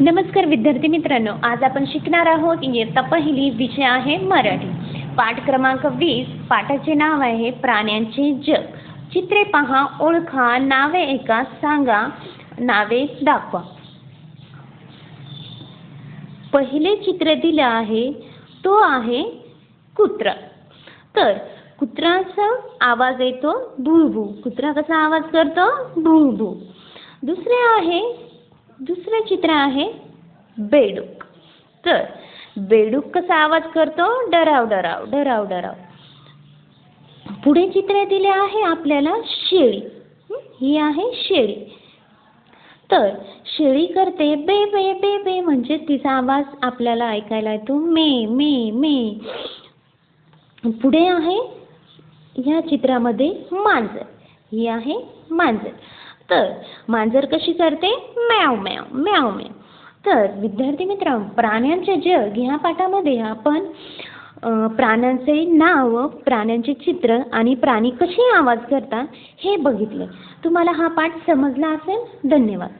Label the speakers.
Speaker 1: नमस्कार विद्यार्थी मित्रांनो आज आपण शिकणार आहोत इयत्ता पहिली विषय आहे मराठी. पाठ क्रमांक वीस पाठाचे नाव आहे प्राण्यांचे जग. चित्रे पहा ओळखा नावे एका सांगा नावे दाखवा. पहिले चित्र दिलं आहे तो आहे कुत्रा. तर कुत्राचा आवाज येतो भुळभुळ कुत्रा कसा आवाज करतो? भुळभुळ दुसरे आहे दुसरं चित्र आहे बेडूक. तर बेडूक कसा आवाज करतो? डराव डराव डराव डराव. पुढे चित्र दिले आहे आपल्याला शेळी. ही? आहे शेळी. तर शेळी करते बे बे बे बे म्हणजे तिचा आवाज आपल्याला ऐकायला येतो. मे मे मे. पुढे आहे ह्या चित्रामध्ये मांजर. ही आहे मांजर. तर मांजर कशी करते? म्याव म्याव म्याव म्याव. तर विद्यार्थी मित्र प्राण्यांचे जग ह्या पाठामध्ये आपण प्राण्यांचे नाव प्राण्यांचे चित्र आणि प्राणी कसे आवाज करतात हे बघितले. तुम्हाला हा पाठ समजला असेल? धन्यवाद.